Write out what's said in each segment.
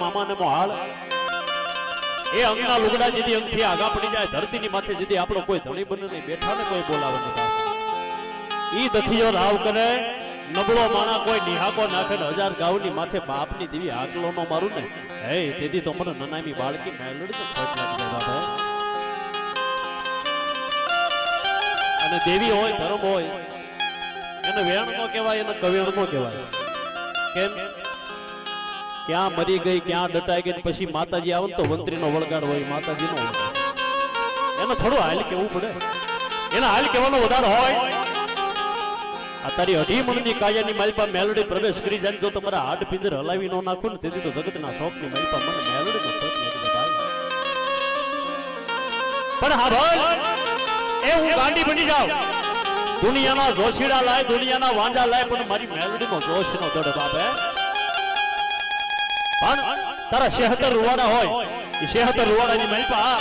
મામાને મોહાળ એ અંગના લુગડા જેથી અંગથી આગા પડી જાય, ધરતીની માથે જેથી આપણો કોઈ ધણી બને નહીં, બેઠા ને કોઈ બોલાવે ઈ દથિયો રાવ કરે, નબળો માણા કોઈ નિહાકો નાખે ને હજાર ગાવની માથે બાપની દેવી આગલો નો મારું ને. હે, તેથી તો મને નનામી બાળકી મેલડી તો ફટ લાગી જાય અને દેવી હોય, ધર્મ હોય, એને વેણ નો કહેવાય, એને કવિણ નો કહેવાય. કેમ? ક્યાં મરી ગઈ, ક્યાં દટાઈ ગઈ પછી માતાજી આવે તો મંત્રીનો વળગાડ હોય, માતાજીનો. એને થોડું હાલ કેવું પડે? એના હાલ કહેવાનો વધારે હોય? આ તારી અઢી મણની કાયાની માલપા મેલડી પ્રવેશ કરી જાય જો તમારા હાડ પિંજર હલાવી ન નાખું ને, તેથી તો જગતના શોખની માલપા મને મેલડી. પણ હા ભાઈ એ હું ગાંડી બની જાઉં. દુનિયાના જોશીડા લાય, દુનિયાના વાંજા લાય, પણ મારી મેલડીનો જોશ નો દડ બાપે પણ તારા શહેતર રૂવાડા હોય એ શહેતર રૂવાડાની મહેપા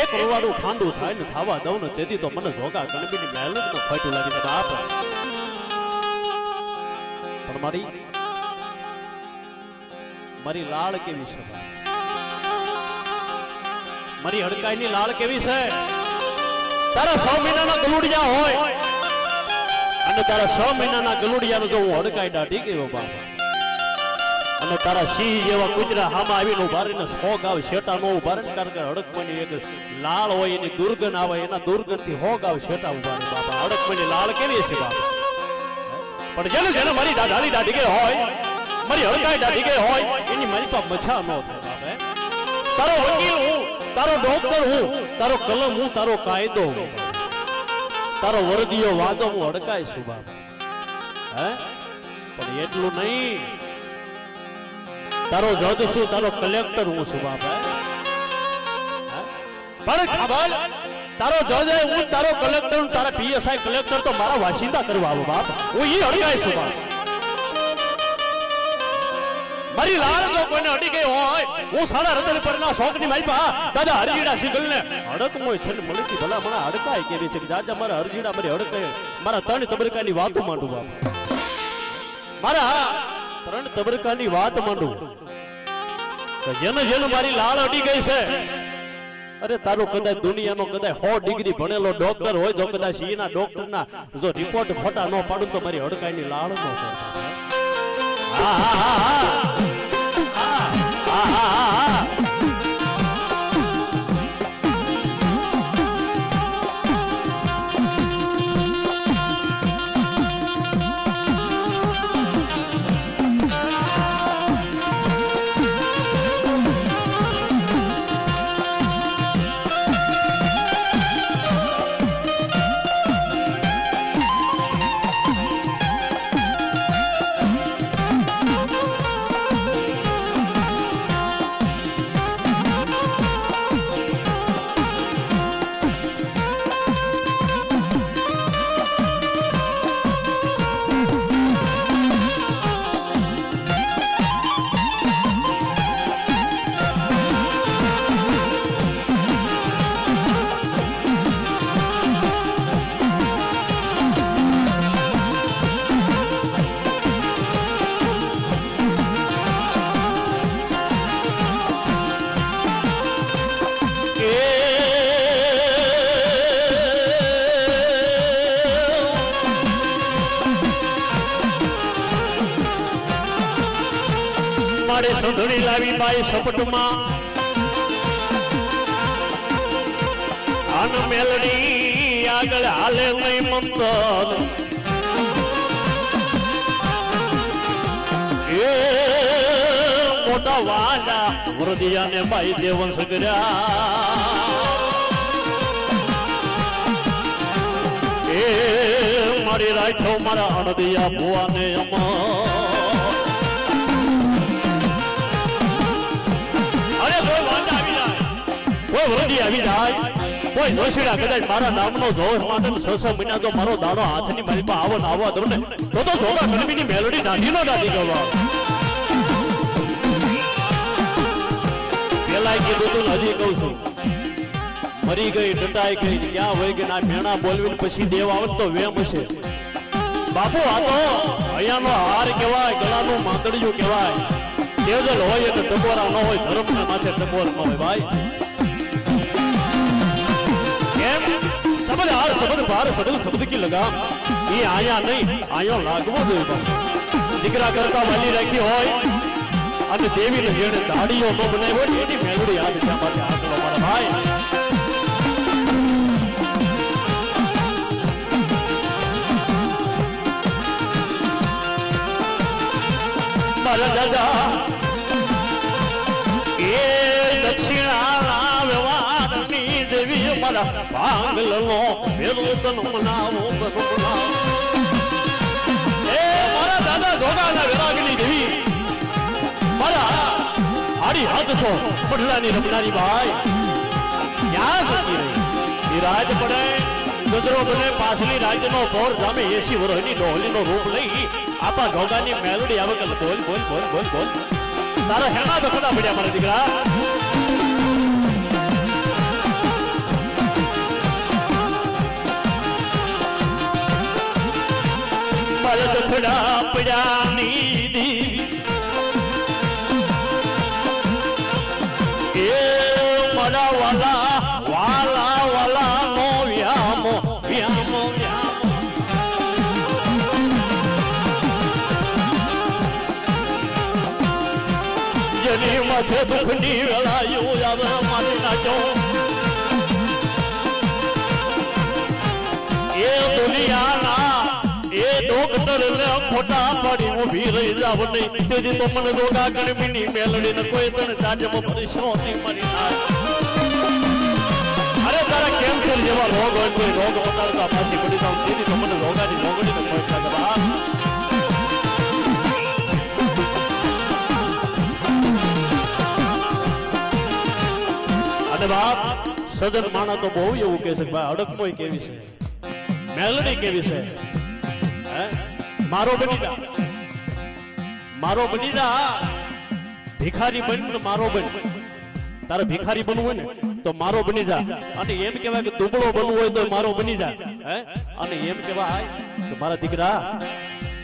એક રૂવાડું ખાંડું થાય ને ખાવા દઉં ને તેથી તો મને જોગા ગણબીની મહેલું તો ફાટું લાગી જાય. બાપ પણ મારી મારી લાળ કેવી છે મારી હડકાઈની લાળ કેવી છે? તારા છ મહિનાના ગલુડિયા હોય. અને તારા છ મહિનાના ગલુડિયાનું જો હું હડકાઈ દાઢી ગયો બાપા? અને તારા સિંહ જેવા કુતરા હામાં આવીને ઊભા રહીને સો ગાવ શેટા નો ઊભા રહીને કારણ કે હડકમણી એક લાળ હોય, એની દુર્ગંધ આવે, એના દુર્ગંધથી હો આવે શેટા ઊભા રહે, બાપા. હડકમણી લાળ કેવી છે બાપા? પણ જેને જેને મારી દાદાની દાદી કે હોય, મારી હડકાઈ દાદી કે હોય, એની મારી પાસે મછા ન થાય, બાપા તારો વકીલ હું, તારો ડોક્ટર હું, તારો કલમ હું, તારો કાયદો હું તારો વરદીયો વાદો હું હડકાય છું, બાપા. હે? પણ એટલું નહીં. તારો જજ છું તારો કલેક્ટર હું છું બાપા પણ ખબર, તારો જજ હું તારો કલેક્ટર તારા પીએસઆઈ કલેક્ટર તો મારા વાસિંદા કરવા આવો બાપ. હું એ હડકાય છું બાપ. મારી લાળ જો કોઈને અડી ગઈ હોય, હું સાડા રતન પરના શોખની મારી પા દાદા હરજીડા સિગલને. હડક મોય છે ને મળતી ભલા મને હડકાય કેવી છે કે દાદા મારા હરજીડા મારી હડકે મારા ત્રણ તબરકાની વાતો માંડું બાપ. મારા ત્રણ તબરકાની વાત માંડું. જેને જેને મારી લાળ અડી ગઈ છે, અરે તારો કદાચ દુનિયાનો કદાચ સો ડિગ્રી ભણેલો ડોક્ટર હોય જો કદાચ એના ડોક્ટરના જો રિપોર્ટ ખોટા ન પાડું તો મારી હડકાઈની લાળ નો હા હા હા. મારે સંધળી લાવી બાઈ સપટમાં આન મેલડી આગળ હાલે નહીં મંતર. એ મોટા વાલા વરદિયાને બાઈ દેવન સગર્યા એ મારી રાઈઠો મારા અણદિયા ભુવાને અમર. કોઈ વરદી આવી જાય? કોઈ જોશીડા કદાચ મારા નામનો જોર માટે છ મહિના જો મારો દાડો હાથની મારી પાસે આવો આવવા દઉં ને, તો તો જોગા ગરબીની મેલોડી દાઢી નો દાઢી કરવા પેલા કીધું તું હજી કહું છું. મરી ગઈ ડટાઈ ગઈ, ક્યાં હોય કે ના, મેણા બોલવીને પછી દેવ આવે તો વેમ છે બાપુ, આ તો અહીંયાનો હાર કહેવાય, ગળાનું માંદડિયું કહેવાય. તેજલ હોય એટલે ટકોરા ન હોય, ધર્મના માથે ટકોર ન હોય, ભાઈ. શબ્દ હાર શબ્દ ભાર શબ્દ શબ્દ કી લગામ એ આયા નહીં આયો લાગવો જોઈએ ભાઈ દીકરા કરતા વાલી રાખી હોય અને દેવીને જેણે દાડીઓ ન બનાવી હોય એની મેલડી યાદ છે માટે આટલો મારા ભાઈ મારા દાદા એ ભાંગલનો ભેરો તન મનાવો તન મનાવો એ મારા દાદા ધોગાના વિરાગની દેવી. મારા, હાડી હાથ છો પડલાની રમનારી ભાઈ ક્યાં જતી રહી વિરાજ રાજ પડે ગજરો બને પાછલી રાજનો પોર જામે એસી વરોહની ડોહલીનો રૂપ લઈ, આપા ધોગાની મેલડી આવકલ બોલ બોલ બોલ બોલ. બોલ તારા હેના દખડા પડ્યા મારા દીકરા. મારા દખડા પડ્યા ની દેવી એ મારા વાલા વાલા વાલા નો વ્યામો વ્યામો જેની માથે દુઃખની વેળાયું જાવ નહીં તેથી તો મને રોગા ગણમીની મેલડી ને કોઈ તને જાજમાં પરિશો નહીં મારી નાખ અરે તારા કેન્સર જેવા રોગ હોય, કોઈ રોગ બતાડતા પાછી પડી કોઈ માણા તો બહુ એવું કહે છે ભાઈ અડકમોય કેવી છે? મેલડી કેવી છે? હે? મારો બની જા મારો બની જા ભિખારી બન મારો બન. તારે ભિખારી બનવું હોય ને, તો મારો બની જા. અને એમ કહેવાય કે દુબળો બનવું હોય તો મારો બની જા. હે? અને એમ કહેવાય કે મારા દીકરા,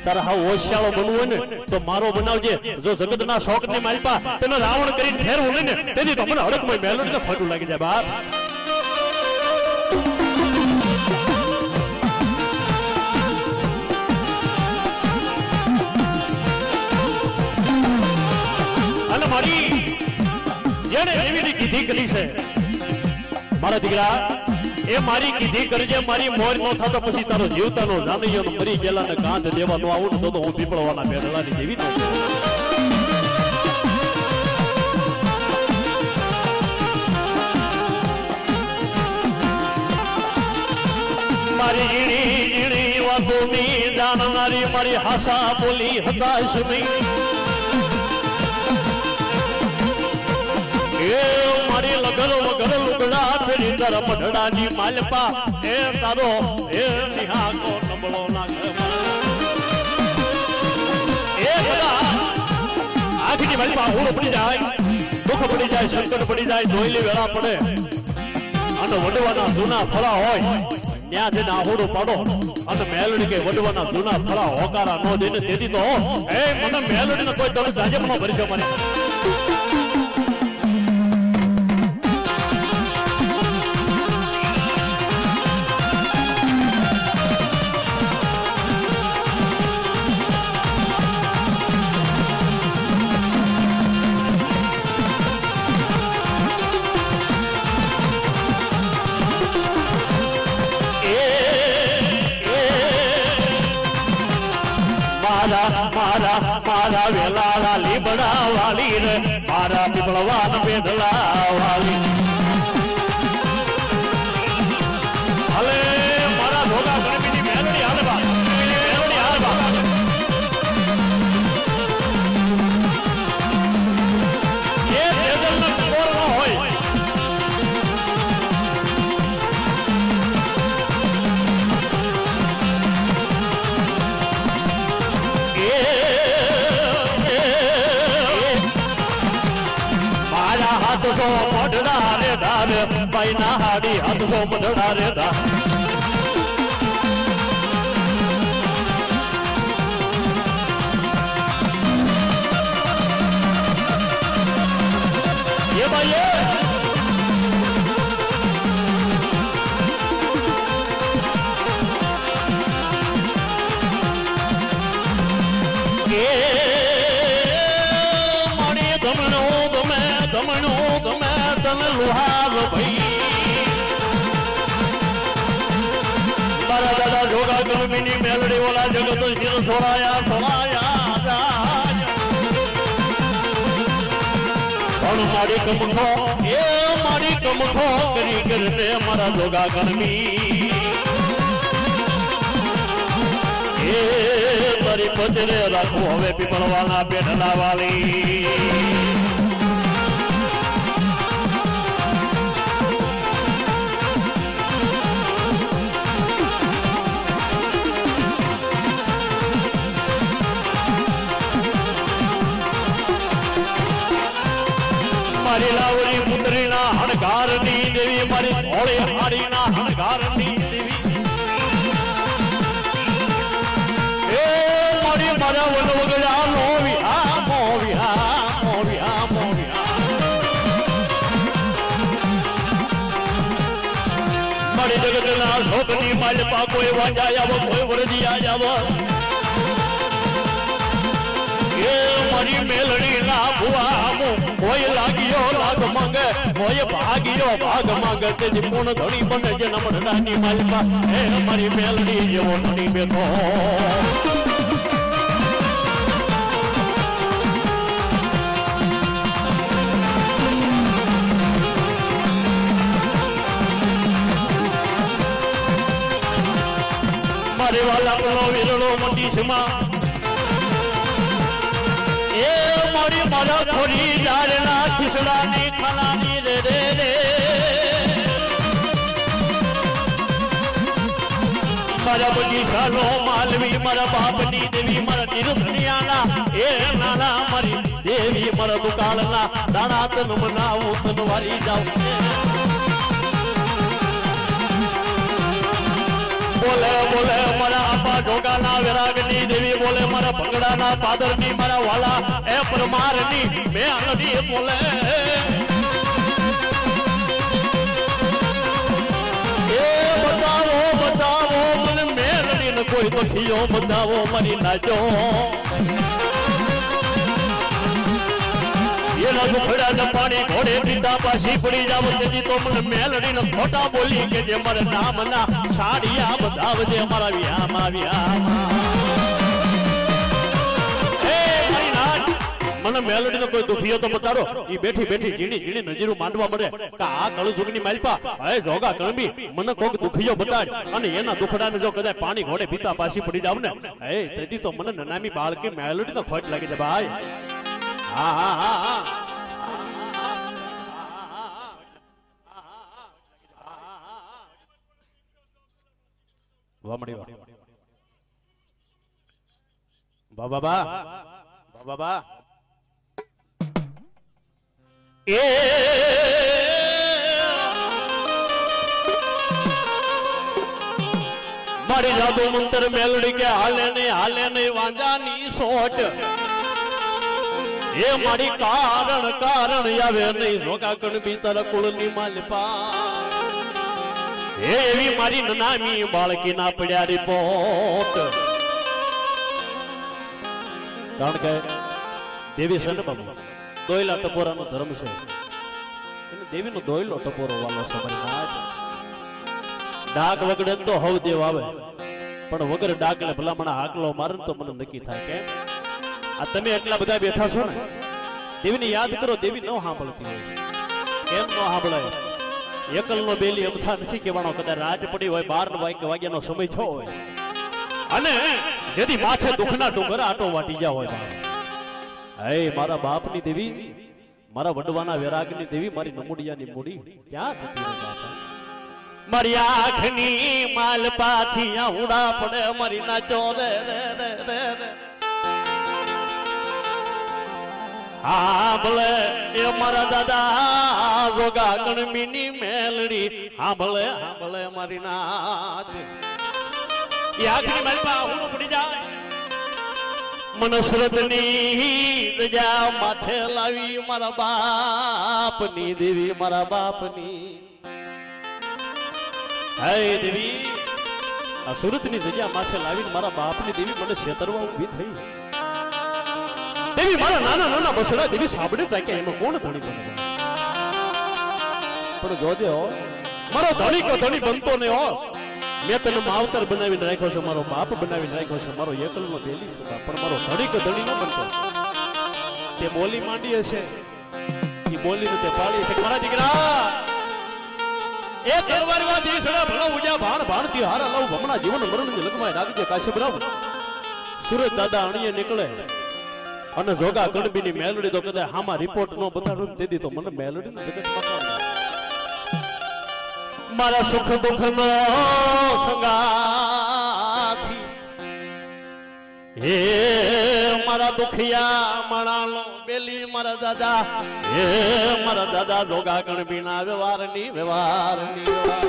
તારે હાવ હોશિયાળો બનવું હોય ને, તો મારો બનાવજે. જો જગતના શોખ મારી માલપા તને રાવણ કરીને ઠેરવું લઈને તેથી તો મને હડકમય મેલોડી ને લાગી જાય બાપ. મારી. જેને એવી કીધી કરી છે. મારા દીકરા, એ મારી કીધી કરજે મારી મોર નો થતો પછી તારો જીવતાનો જાનીયો નો મરી ગયેલા ને કાંધ દેવા નો આવું તો હું પીપળવાના બેઠલાની જેવી તો મારી ઝીણી ઝીણી વાતોની જાણનારી મારી હાસા બોલી હતાશ નહીં. એ મારી લગર વગર લુગડા ફેરી પડી જાય, દુઃખ પડી જાય, સંકટ પડી જાય ધોઈલી વેળા પડે. અને વડવાના જૂના ફળા હોય, ત્યાં જઈને આહુડો પાડો અને મેલડી કે વડવાના જૂના ફળા હોકારા નો દઈને તેથી તો, એ મને મેલડી ને કોઈ તમે ગાજપનો ભરી છે વાલી હાડી હાથ સો ગલમીની મેલડી જગત શિર સોરાયા સોરાયા મારી કમખો, એ મારી કમખો, કરી કરીને મારા જોગા કરમી એ તારી પતરે રાખવું હવે પીપળવાના પેટલા વાળી મારી લાવડી પુત્રીના હણગારની દેવી, મારી ધોળી હાડીના હણગારની દેવી. એ મારી મારા વન વગડા મોવી આ મોવી આ મોવી આ મોવી મારી જગતના શોકની માલપા કોઈ વાંજાયા, કોઈ વરજી આ એ માંગે તેથી ધણી બને જે નમણ નાની માલપા હે અમારી મેલડી જેવો ધણી બેઠો. મારે વાલા પેલો વિરળો મોટી એ મારી મારા ખોરી મારા બગીચાનો માલવી મારા બાપની દેવી મારા તીર્થનિયાના એ નાના મારી દેવી મારા દુકાળના દાણા તન મનાવું તન વારી જાઉં બોલે બોલે મારા આપા ઢોકાના વિરાગની દેવી બોલે મારા ભંગડાના પાદરની મારા વાલા એ પરમારની બે નદી બોલે મેલડી બધાઓ મારી નાચો એના દુખડા ને પાણી ઘોડે પીતા પાછી પડી જાવ તેથી તો મને મેલડી ને ખોટા બોલી કે જે મારે નામ ના સાડિયા બધાવજે મારા વ્યામાં વ્યામાં. મને મેલડી નો કોઈ દુખિયો તો બતાડો ઈ બેઠી બેઠી ઝીણી ઝીણી નજરું માંડવા મળે. કે આ કળુજુગની માલપા? હે જોગા કણબી મને કોક દુખિયો બતાડ. અને એના દુખડાને જો કદાચ પાણી ઘોડે પીતા પાછી પડી જાવ ને. હે તેથી તો મને નનામી બાળકી મેલડી તો ખોટ લાગી છે, ભાઈ. હા હા હા હા. વામડી વાહ. બા બાબા. બાબા. એ મારી જાદુ મંતર મેલડી કે હાલે નહીં હાલે નહીં વાંજાની સોટ એ મારી કારણ કારણ આવે નહીં જોકા કણ ભીતર કુળની માલપા એવી મારી નામી બાળકી ના પડ્યા રિપોર્ટ કારણ કે દેવી છે ને બાબુ દોયલા ટપોરાનો ધર્મ છે. એને દેવીનો દોયલો ટપોરો વાલો છે ડાક વગડે તો હવ દેવ આવે. પણ વગર ડાક ને ભલામણ હાકલો મારે તો મને નક્કી થાય કેમ આ તમે એટલા બધા બેઠા છો ને, દેવીને યાદ કરો, દેવી ન સાંભળતી હોય. કેમ ન સાંભળાય? એકલ નો બેલી અમથા નથી કહેવાનો. કદાચ રાત પડી હોય, બાર વાગ્યાનો સમય છો હોય. અને જેથી માછે દુઃખના ડુંગર આટો વાટી જા હોય. હે, મારા બાપની દેવી, મારા વડવાના વેરાગની દેવી, મારી નમુડિયાની મૂડી ક્યાં થતી મારી આંખની માલપાથી આવડા પડે, મારી નાચો, રે રે રે રે હા, ભલે એ મારા દાદા રોગા ગણમીની મેલડી, હા, ભલે હા, ભલે મારી નાચ. એ આખરી માલપા આઉડું પડી જાય. મનસરતની રજા માથે લાવી મારા બાપની દેવી મારા બાપની. હે દેવી, આ સુરતની જગ્યા માથે લાવીને મારા બાપની દેવી. મને છેતરવા ઊભી થઈ. દેવી મારા નાના નાના બસડા દેવી સાંભળે તાક્યા એમાં કોણ ધણી બને? પણ જોજે હો. મારો ધણી કો ધણી બનતો ને હો. મેં તને માવતર બનાવીને રાખ્યો છે, મારો બાપ બનાવીને રાખ્યો છે, મારો એકલનો બેલી છું પણ મારો ધણી કે ધણી ન બનતો. તે બોલી માંડી હશે એ બોલીને તે પાડી છે. મારા દીકરા એ તરવારમાં દીસડા ભલો ઉજા ભાણ ભાણથી હારા લઉં હમણાં જીવન મરણ લગમાય રાખજે કાશ્યપ રાવ સુરત દાદા અણીએ નીકળે. અને જોગા ગણબીની મેલડી તો કદાચ હામાં રિપોર્ટ નો બતાડું તેથી તો મને મેલડી ને કોણ લાગે? મારા સુખ દુઃખ નો સંગાથી. હે મારા દુખિયા મણાલો બેલી, મારા દાદા, હે મારા દાદા જોગા ગણબીના વ્યવહારની વ્યવહારની વ્યવહાર.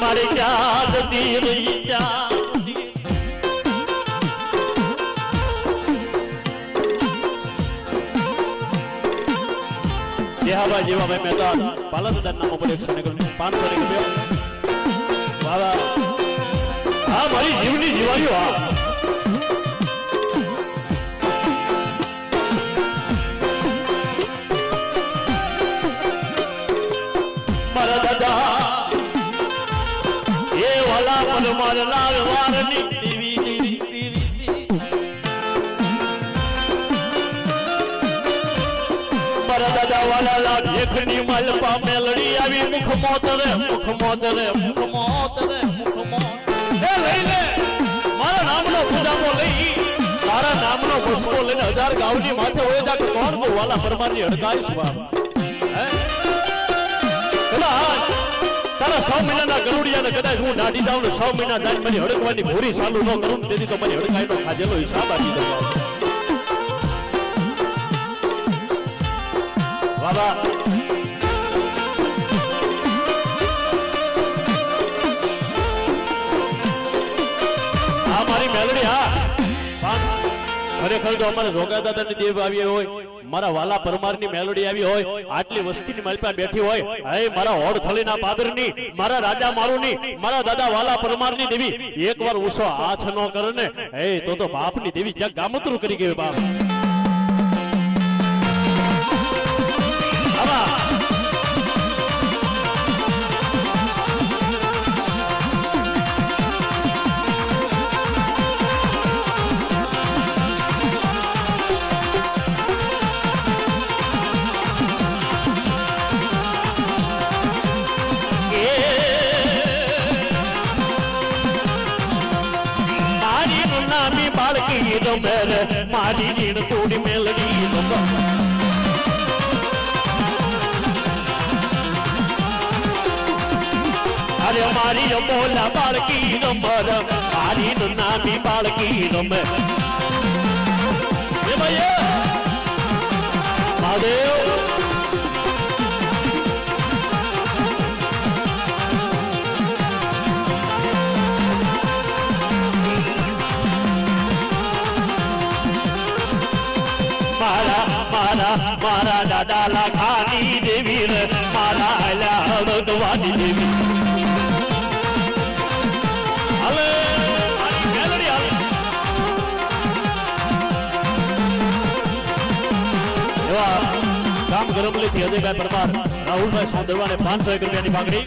મારી યાદ દી રહી જેહાબા જેવા ભાઈ મહેતા પાલાસદાર નામ ઉપર એકસો ને પાંચસો ને એકની માલપા મેલડી આવી મુખ મોતરે મુખ મોતરે મુખ મોતરે મુખ મોત એ લઈ લે, મારા નામનો પૂજામો લઈ મારા નામનો ગુસ્કો લઈને હજાર ગાવની માથે હોય જા કોણ કો વાલા પરમારની હડકાઈશ કદાચ તારા સો મહિનાના ગરુડિયાને કદાચ હું દાઢી જાઉં ને સૌ મહિના દાન મને હડકવાની ભૂરી ચાલુ ન કરું તેથી તો મારી હડકાઈનો ખાધેલો હિસાબ આપી દઉં. વાહ વાહ મારી મેલડી હા ખરેખર તો અમારે જોગા આવી હોય, મારા વાલા પરમારની વસ્તીની માલપા બેઠી હોય, હે, મારા હોડ પાદરની, મારા રાજા મારુની, મારા દાદા વાલા પરમારની દેવી, એકવાર ઉસો હાથ ન કરે ને હે, તો તો બાપની દેવી ક્યાં ગામતરું કરી ગયું બાપ. મારી બોલા બાળકી રમર મારી નામી બાળકી રમે એ ગરમલીથી અજયભાઈ પરમાર રાહુલભાઈ સોંદરવાને પાંચસો એક રૂપિયાની માગણી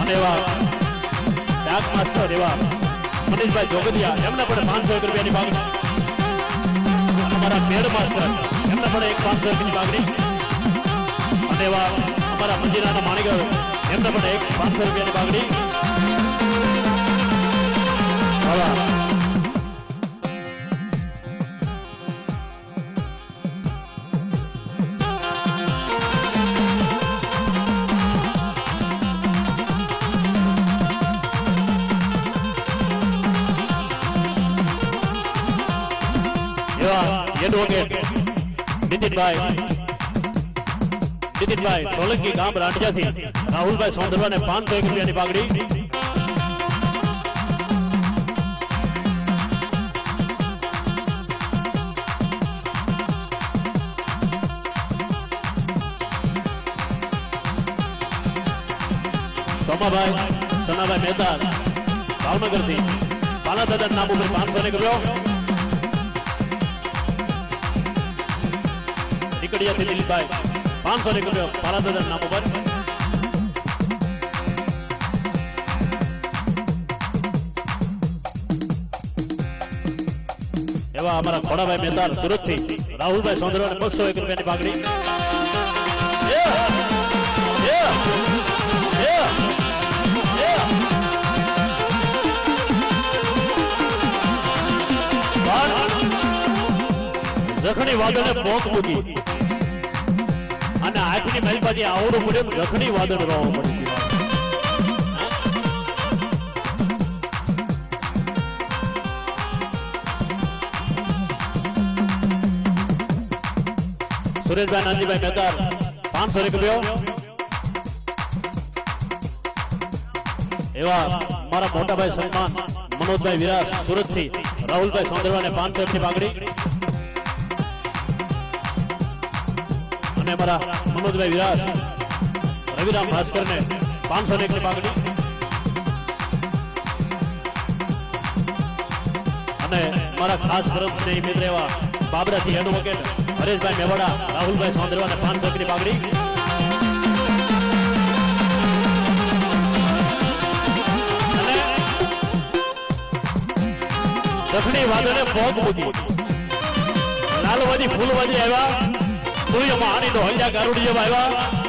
અને એવા માસ્ટર એવા મનીષભાઈ જોગદિયા એમને પણ પાંચસો એક રૂપિયાની માગણી અમારા મેડ માસ્ટર એમને પણ એક પાંચસો રૂપિયાની માગણી અને એવા અમારા મંજીરાના માણિકર એમને પણ એક પાંચસો રૂપિયાની માગણી એડવોકેટ નીતિનભાઈ નીતિનભાઈ સોલંકી ગામ રાંડિયાથી રાહુલભાઈ સોંદરવાને પાંચસો એક રૂપિયાની પાઘડી સોમાભાઈ સનાભાઈ મહેતા ભાવનગરથી પાલા દાદા નામ ઉપર પાંચસો ને કર્યો નીકળ્યા દિલીપભાઈ પાંચસો ને કર્યો પાલા દાદા નામ ઉપર એવા અમારા ખોડાભાઈ મહેતાર સુરતથી રાહુલભાઈ સોંદરવા બસો એક રૂપિયાની! પણ જખણી વાદળે પોક મૂકી અને હાથની મહેલબાજી આવડું પડે એમ જખણી વાદળ રોવા પડી ગયું. સુરેશભાઈ નાનજીભાઈ મહેતાર પાંચસો એવા મારા મોટાભાઈ સન્માન, મનોજભાઈ વિરાસ સુરતથી રાહુલભાઈ સોંદરવાને પાંચસો ની પાઘડી અને અમારા મનોજભાઈ વિરાસ રવિરામ ભાસ્કર ને પાંચસો ની પાઘડી અને મારા ખાસ પરમ સ્નેહી મિત્ર એવા બાબરાથી એડવોકેટ હરેશભાઈ મેવાડા, રાહુલભાઈ સોંદરવા અને પાંચસો એકની મૂકી. લાલવાજી ફૂલવાજી આવ્યા. મહાની તો હલ્યા ગારુડી જેવા આવ્યા